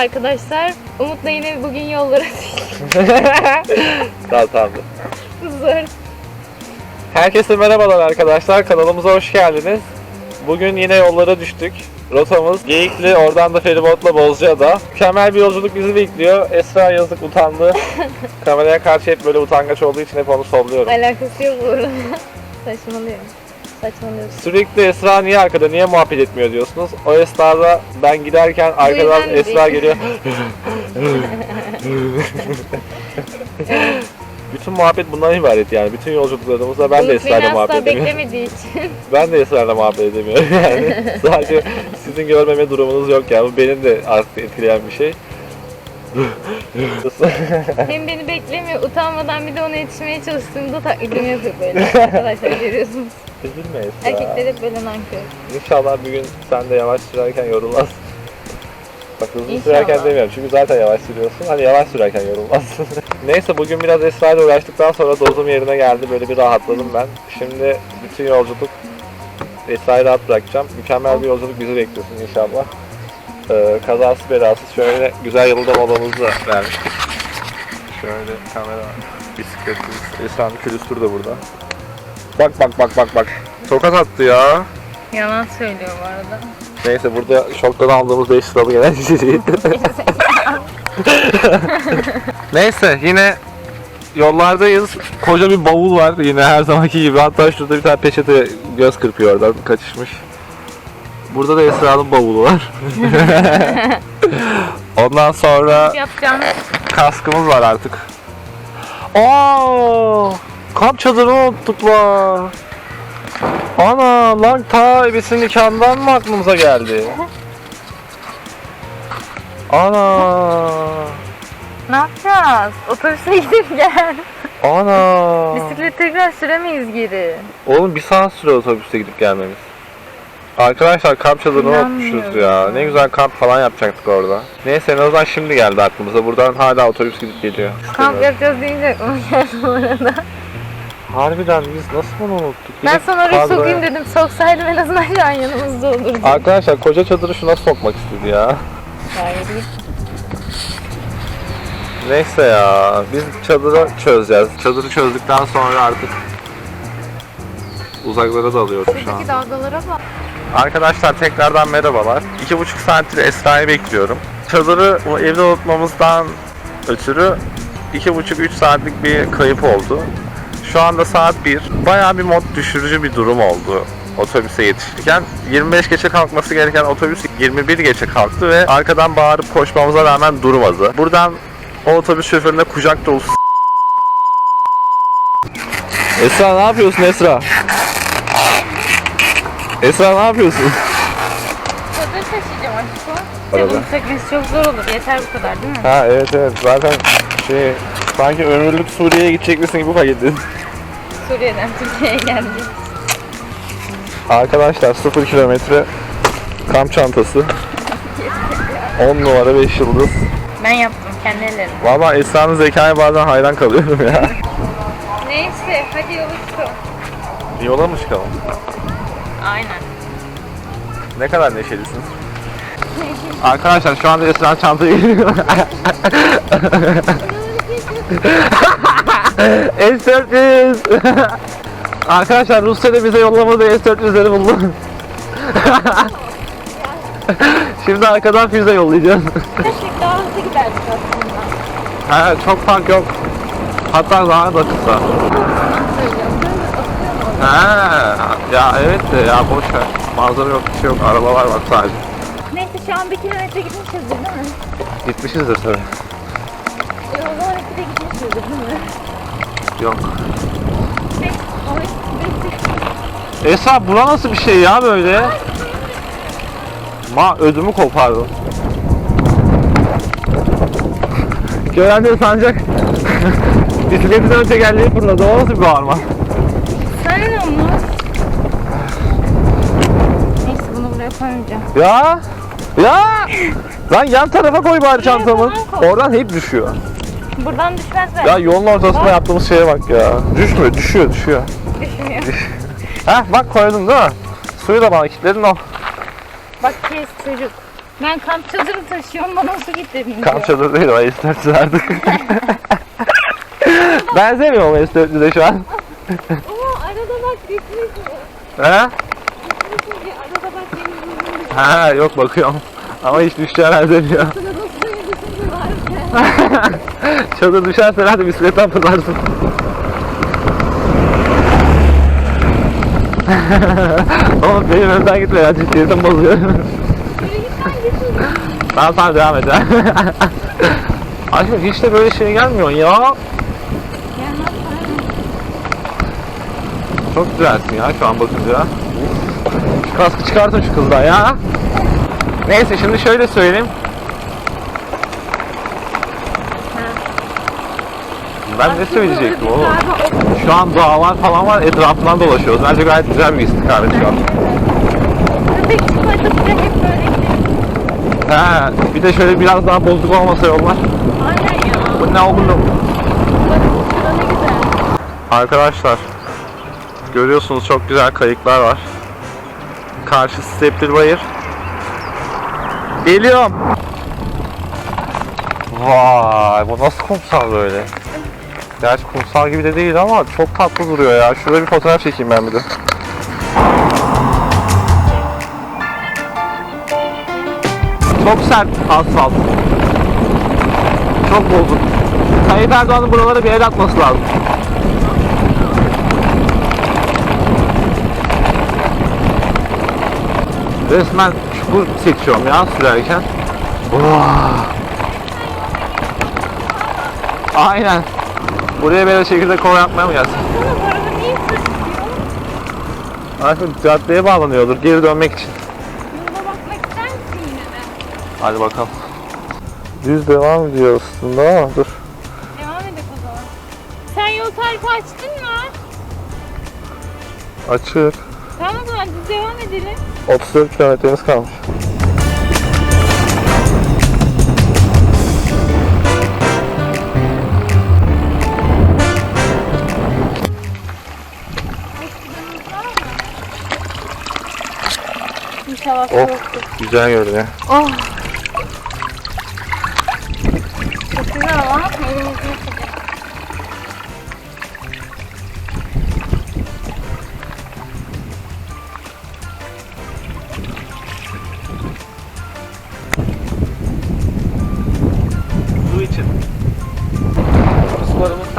Arkadaşlar. Umut'la yine bugün yollara tamam tamam. zor. Herkese merhabalar arkadaşlar. Kanalımıza hoş geldiniz. Bugün yine yollara düştük. Rotamız Geyikli, oradan da feribotla Bozcaada. Mükemmel bir yolculuk bizi bekliyor. Esra yazık utandı. Kameraya karşı hep böyle utangaç olduğu için hep onu solluyorum. Alakası yok bu arada. Saçmalıyorsun. Sürekli Esra niye arkada, niye muhabbet etmiyor diyorsunuz. O esnada ben giderken arkadan yüzden Esra geliyor. Bütün muhabbet bundan ibaret yani. Bütün yolculuklarımızda ben de Umut Esra'yla muhabbet asla edemiyorum. beklemediği için. Ben de Esra'yla muhabbet edemiyorum yani. Sadece sizin görmeme durumunuz yok yani. Bu benim de artık etkileyen bir şey. Hem beni beklemiyor, utanmadan bir de ona yetişmeye çalıştığımda taklidimi yapıyor böyle. Arkadaşlar görüyorsunuz. Üzülme Esra. Erkekler hep böyle nankör. İnşallah bir gün sen de yavaş sürerken yorulmaz. Bak hızlı İnşallah. sürerken demiyorum çünkü zaten yavaş sürüyorsun. Hani yavaş sürerken yorulmazsın. Neyse bugün biraz Esra ile uğraştıktan sonra dozum yerine geldi. Böyle bir rahatladım ben. Şimdi bütün yolculuk Esra'yı rahat bırakacağım. Mükemmel bir yolculuk bizi bekliyorsun inşallah. Ee, kazasız belasız şöyle güzel yılda molamızı da vermiştik. Şöyle kamera, bisikletimiz, Esra'nın külüstür de burada. Bak bak bak bak bak. Tokat attı ya. Yalan söylüyor bu arada. Neyse burada şoktan aldığımız 5 liralı gelen. Neyse yine yollardayız. Koca bir bavul var yine her zamanki gibi. Hatta şurada bir tane peçete göz kırpıyor oradan kaçışmış. Burada da Esra'nın bavulu var. Ondan sonra kaskımız var artık. Aa! Kamp çadırını unuttuk lan. Ana lan ta ebesinin nikahından mı aklımıza geldi? Ana! Ne yapacağız? Otobüse gidip gel. Ana! Bisiklet tekrar süremeyiz geri. Oğlum bir saat süre otobüste gidip gelmemiz. Arkadaşlar kamp çadırını unutmuşuz ya. Ne güzel kamp falan yapacaktık orada. Neyse en azından şimdi geldi aklımıza. Buradan hala otobüs gidip geliyor. Kamp yapacağız deyince aklıma geldi bu arada. Harbiden biz nasıl bunu unuttuk? Ben de sana oraya kadroya- sokayım dedim. Soksaydım en azından şu an yanımızda olurdu. Arkadaşlar koca çadırı şuna sokmak istedi ya. Hayır, değil. Neyse ya biz çadırı çözeceğiz. Çadırı çözdükten sonra artık uzaklara dalıyoruz şu an. Şuradaki dalgalara bak. Arkadaşlar tekrardan merhabalar. İki buçuk saattir Esra'yı bekliyorum. Çadırı o evde unutmamızdan ötürü iki buçuk üç saatlik bir kayıp oldu. Şu anda saat 1. Bayağı bir mod düşürücü bir durum oldu otobüse yetişirken. 25 geçe kalkması gereken otobüs 21 geçe kalktı ve arkadan bağırıp koşmamıza rağmen durmadı. Buradan o otobüs şoförüne kucak dolusu Esra ne yapıyorsun Esra? Esra ne yapıyorsun? Çadır taşıyacağım aşkım. Arada. Bunun takviyesi çok zor olur. Yeter bu kadar değil mi? Ha evet evet zaten şey sanki ömürlük Suriye'ye gidecekmişsin gibi paketledin. Suriye'den Türkiye'ye geldik. Arkadaşlar 0 kilometre kamp çantası. 10 numara 5 yıldız. Ben yaptım kendi ellerimle. Valla Esra'nın zekaya bazen hayran kalıyorum ya. Neyse hadi yola çıkalım. Yola mı çıkalım? Aynen. Ne kadar neşelisin. Arkadaşlar şu anda Esra çantayı geliyor. S400. Arkadaşlar Rusya'da bize yollamadığı S400'leri buldum. Şimdi arkadan füze yollayacağız. Keşke daha hızlı giderdik aslında. ha, çok fark yok. Hatta daha da kısa. Ha, ya evet de ya boş ver. Manzara yok, bir şey yok. Arabalar var sadece. Neyse şu an bir kilometre gitmişizdir değil mi? Gitmişizdir tabii. E, o zaman iki de gitmişizdir değil mi? Yok. On, beş, Esra bura nasıl bir şey ya böyle? Ma ödümü kopardı. Gören de sanacak. Bisikletin ön tekerleği fırladı. O nasıl bir bağırma? Ya! Ya! Lan yan tarafa koy bari çantamı. koy. Oradan hep düşüyor. Buradan düşmez ben. Ya yolun ortasında yaptığımız şeye bak ya. Düşmüyor, düşüyor, düşüyor. Düşünüyorum. Heh bak koydun değil mi? Suyu da bana kilitledin o. Bak kes çocuk. Ben kamp çadırı taşıyorum bana su getirin Kamp çadırı değil o S400 artık. Benzemiyor mu S400'e şu an? Ama arada bak düşmüş He? Ha yok bakıyorum. Ama hiç düşeceğine benzemiyor. Sana. Çadır düşerse hadi bisikletten fırlarsın. Oğlum benim önden gitme ya ciddiyetim bozuyor. Tamam tamam devam et. Aşkım hiç de böyle şey gelmiyor ya. Çok güzelsin ya şu an bakınca. Kaskı çıkartın şu kızdan ya. Neyse şimdi şöyle söyleyeyim. Ben ne söyleyecektim oğlum? Şu an dağlar falan var etrafından dolaşıyoruz. Bence gayet güzel bir istikamet şu an. He, bir de şöyle biraz daha bozuk olmasa yollar. Aynen ya. Bu ne güzel. Arkadaşlar görüyorsunuz çok güzel kayıklar var. Karşı Steptil Bayır. Geliyorum. Vay bu nasıl kumsal böyle? Gerçi kumsal gibi de değil ama çok tatlı duruyor ya. Şurada bir fotoğraf çekeyim ben bir de. Çok sert asfalt. Çok bozuk. Tayyip Erdoğan'ın buralara bir el atması lazım. Resmen çukur seçiyorum ya sürerken. Vah. Aynen. Buraya böyle şekilde kova yapmaya mı gelsin? Artık caddeye bağlanıyordur geri dönmek için. Yola bakmak ister misin yine de? Hadi bakalım. Düz devam ediyor aslında ama dur. Devam edelim o zaman. Sen yol tarifi açtın mı? Açık. Tamam o zaman düz devam edelim. 34 kilometremiz kalmış. İnşallah Oh soğuktur. güzel görünüyor. Oh.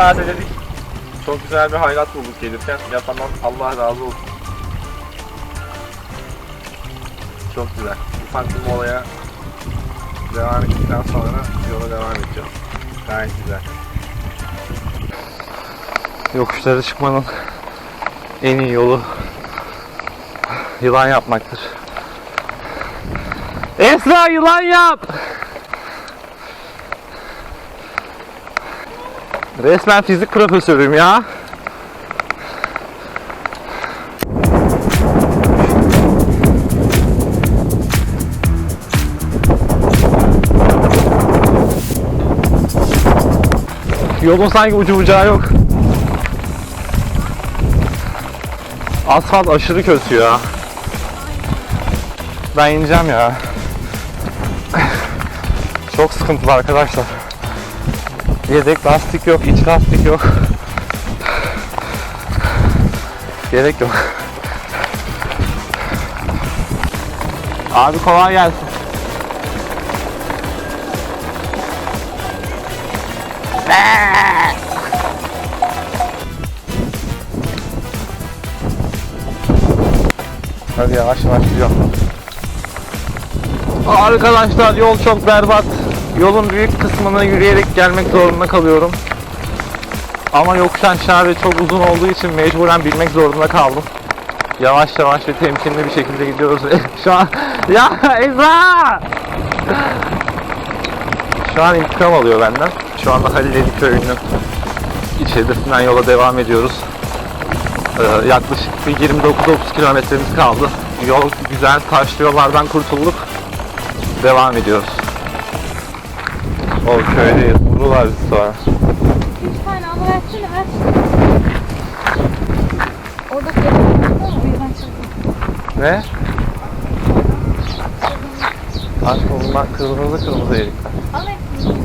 Tazeledik. Çok güzel bir hayrat bulduk gelirken. Yapandan Allah razı olsun. Çok güzel. Ufak bir molaya devam ettikten sonra yola devam edeceğiz. Gayet güzel. Yokuşlara çıkmanın en iyi yolu yılan yapmaktır. Esra yılan yap! Resmen fizik profesörüyüm ya. Yolun sanki ucu bucağı yok. Asfalt aşırı kötü ya. Ben ineceğim ya. Çok sıkıntılı arkadaşlar. Yedek lastik yok, iç lastik yok. Gerek yok. Abi kolay gelsin. Hadi yavaş yavaş gidiyorum. Arkadaşlar yol çok berbat. Yolun büyük kısmını yürüyerek gelmek zorunda kalıyorum. Ama yokuş aşağı ve çok uzun olduğu için mecburen bilmek zorunda kaldım. Yavaş yavaş ve temkinli bir şekilde gidiyoruz. Şu an ya Ezra! Şu an intikam alıyor benden. Şu anda Halileli köyünün içerisinden yola devam ediyoruz. Ee, yaklaşık bir 29-30 kilometremiz kaldı. Yol güzel, taşlı yollardan kurtulduk. Devam ediyoruz. O köydeyiz. Vururlar bizi sonra. Üç tane alıversene ver. Orada? O yüzden çıktım. Ne? Aşk olma kırmızı kırmızı erikler. Al hepsini.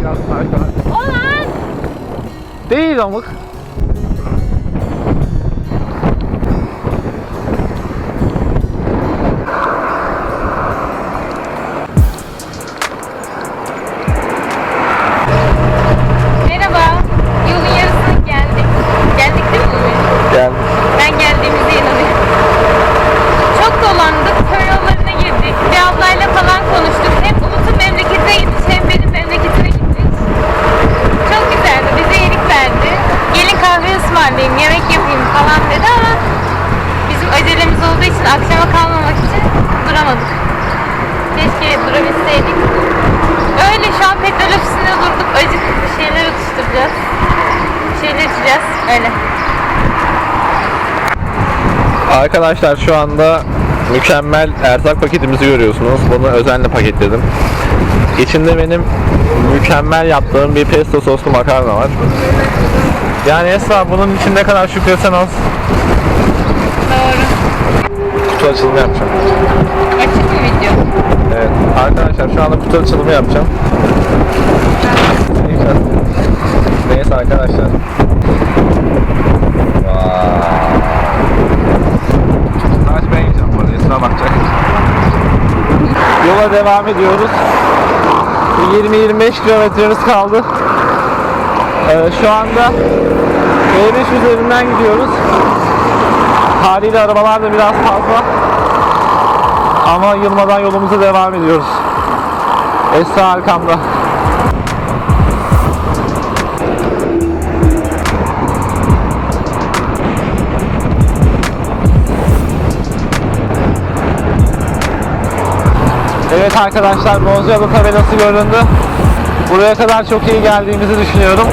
Biraz arkadan. Olan! Değil amık. Arkadaşlar şu anda mükemmel erzak paketimizi görüyorsunuz. Bunu özenle paketledim. İçinde benim mükemmel yaptığım bir pesto soslu makarna var. Yani Esra bunun için ne kadar şükretsen az. Doğru. Kutu açılımı yapacağım. Açık mı video? Evet. Arkadaşlar şu anda kutu açılımı yapacağım. Neyse arkadaşlar. Vay. Taş ben yiyeceğim bu arada. Esra bakacak. Yola devam ediyoruz. 20-25 kilometremiz kaldı. Ee, şu anda E5 üzerinden gidiyoruz. Haliyle arabalar da biraz fazla. Ama yılmadan yolumuza devam ediyoruz. Esra arkamda. Evet arkadaşlar Bozcaada tabelası göründü. Buraya kadar çok iyi geldiğimizi düşünüyorum.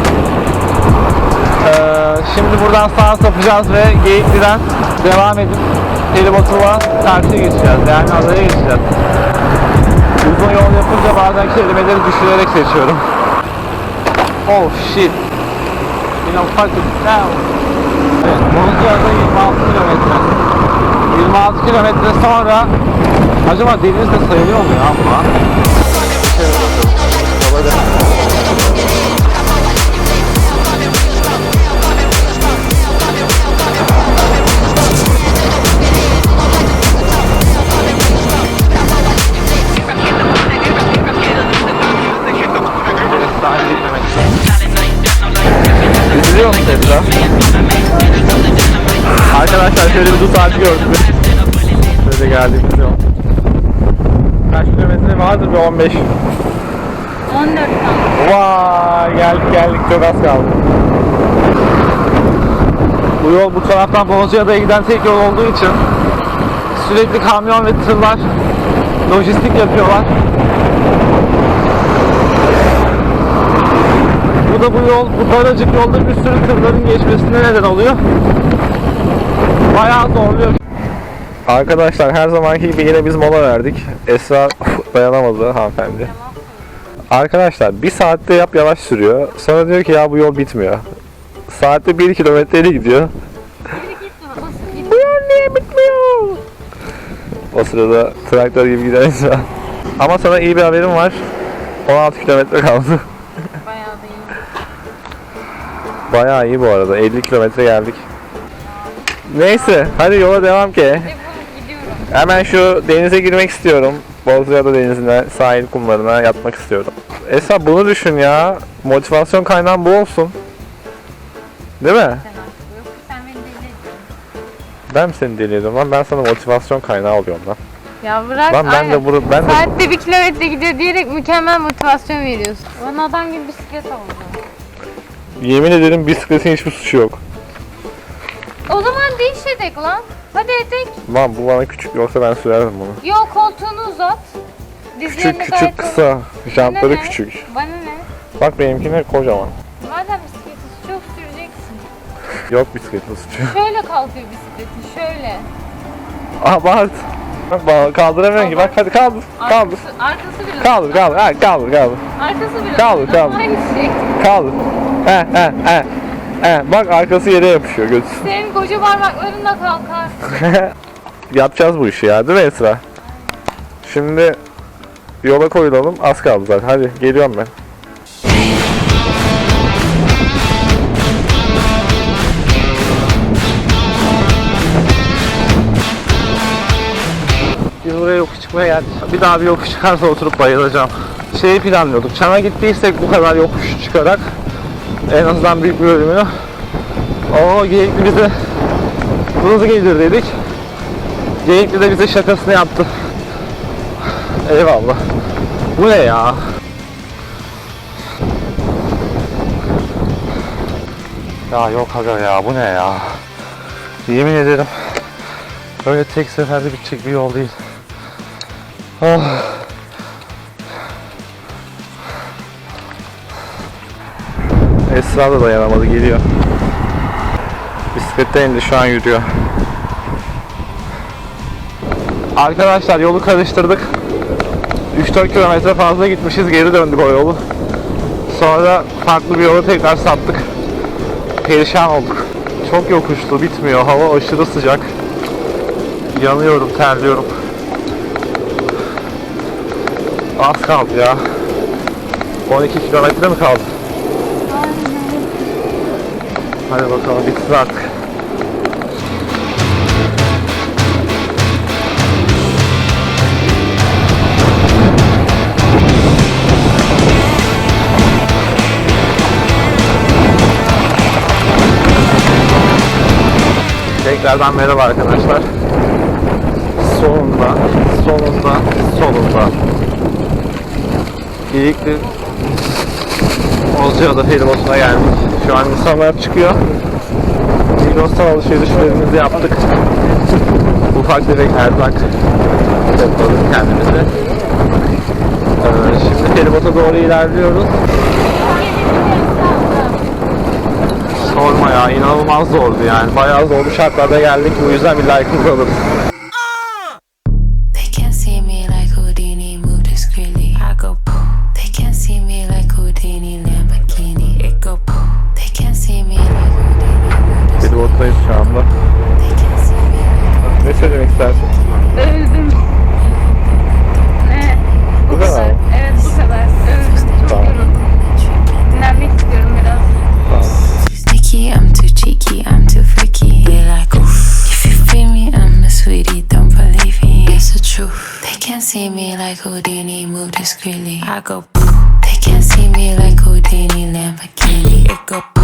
Ee, şimdi buradan sağa sapacağız ve Geyikli'den devam edip Pelibotul'a karşıya geçeceğiz. Yani adaya geçeceğiz. Uzun yol yapınca bazen kelimeleri düşürerek seçiyorum. Oh shit. You know fucking hell. Evet, Bozcaada 26 kilometre. 26 kilometre sonra acaba deniz de sayılıyor mu ya bu? Vardır bir 15. 14 tane. Vay geldik geldik çok az kaldı. Bu yol bu taraftan Bozcaada'ya giden tek yol olduğu için sürekli kamyon ve tırlar lojistik yapıyorlar. Bu da bu yol, bu daracık yolda bir sürü tırların geçmesine neden oluyor. Bayağı zorluyor. Arkadaşlar her zamanki gibi yine biz mola verdik. Esra dayanamadı hanımefendi. Arkadaşlar bir saatte yap yavaş sürüyor. Sonra diyor ki ya bu yol bitmiyor. Saatte 1 kilometreyle gidiyor. Bu yol niye bitmiyor? O sırada traktör gibi giden insan. Ama sana iyi bir haberim var. 16 kilometre kaldı. Bayağı da iyi. Bayağı iyi bu arada. 50 kilometre geldik. Neyse hadi yola devam ki. Hemen şu denize girmek istiyorum. Bozcaada denizine, sahil kumlarına yatmak istiyorum. Esra bunu düşün ya. Motivasyon kaynağın bu olsun. Değil mi? Ben mi seni deli ediyorum lan? Ben sana motivasyon kaynağı oluyorum lan. Ya bırak. Lan ben aynen. de bunu ben de Saatte bir kilometre gidiyor diyerek mükemmel motivasyon veriyorsun. Bana adam gibi bisiklet alacağım. yemin ederim bisikletin hiçbir suçu yok. O zaman değiş edek lan. Hadi edek. Lan bu bana küçük yoksa ben sürerdim bunu. Yok koltuğunu uzat. Dizlerini Küçük küçük kısa. Jantları Bana küçük. Bana ne? Bak benimkine kocaman. Madem bisikleti çok süreceksin. Yok bisikletin suçu. Şöyle kalkıyor bisikletin şöyle. Abart. Bak kaldıramıyorum ki. Bak hadi kaldır. Kaldır. Arkası, arkası biraz. Kaldır kaldır. Ha, kaldır kaldır. Arkası biraz. Kaldır, kaldır. Aynı şey. Kaldır. He he he. He, bak arkası yere yapışıyor göz. Senin koca parmaklarınla kalkar. Yapacağız bu işi ya değil mi Esra? Şimdi yola koyulalım. Az kaldı zaten. Hadi geliyorum ben. Biz buraya yokuş çıkmaya geldik. Bir daha bir yokuş çıkarsa oturup bayılacağım. Şeyi planlıyorduk. Çan'a gittiysek bu kadar yokuş çıkarak en azından büyük bir bölümünü o geyikli bize hızlı gelir dedik. Geyikli de bize şakasını yaptı. Eyvallah. Bu ne ya? Ya yok aga ya bu ne ya? Yemin ederim. Öyle tek seferde bitecek bir yol değil. Ah. Esra da dayanamadı geliyor. Bisikletten indi şu an yürüyor. Arkadaşlar yolu karıştırdık. 3-4 kilometre fazla gitmişiz geri döndük o yolu. Sonra farklı bir yola tekrar saptık. Perişan olduk. Çok yokuşlu bitmiyor. Hava aşırı sıcak. Yanıyorum, terliyorum. Az kaldı ya. 12 kilometre mi kaldı? Hadi bakalım bitsin artık. Tekrardan merhaba arkadaşlar. Sonunda, sonunda, sonunda. Geyikli Bozcaada feribotuna geldik. Şu an insanlar çıkıyor. Migros'tan alışverişlerimizi yaptık. Ufak tefek erzak topladık kendimize. Ee, şimdi feribota doğru ilerliyoruz. Sorma ya inanılmaz zordu yani. Bayağı zorlu şartlarda geldik. Bu yüzden bir like'ımızı alırız. Feribottayız şu anda. Ne söylemek istersin? Öldüm. Ne? Bu Bu kadar kadar. Evet bu kadar. Öldüm. Çok Tamam. yoruldum. Dinlenmek istiyorum biraz. Sneaky, I'm too cheeky, I'm too freaky. They like, oof. If you feel me, I'm a sweetie, don't believe me. It's the truth. They can't see me like Houdini, move discreetly. I go poof. They can't see me like Houdini, Lamborghini.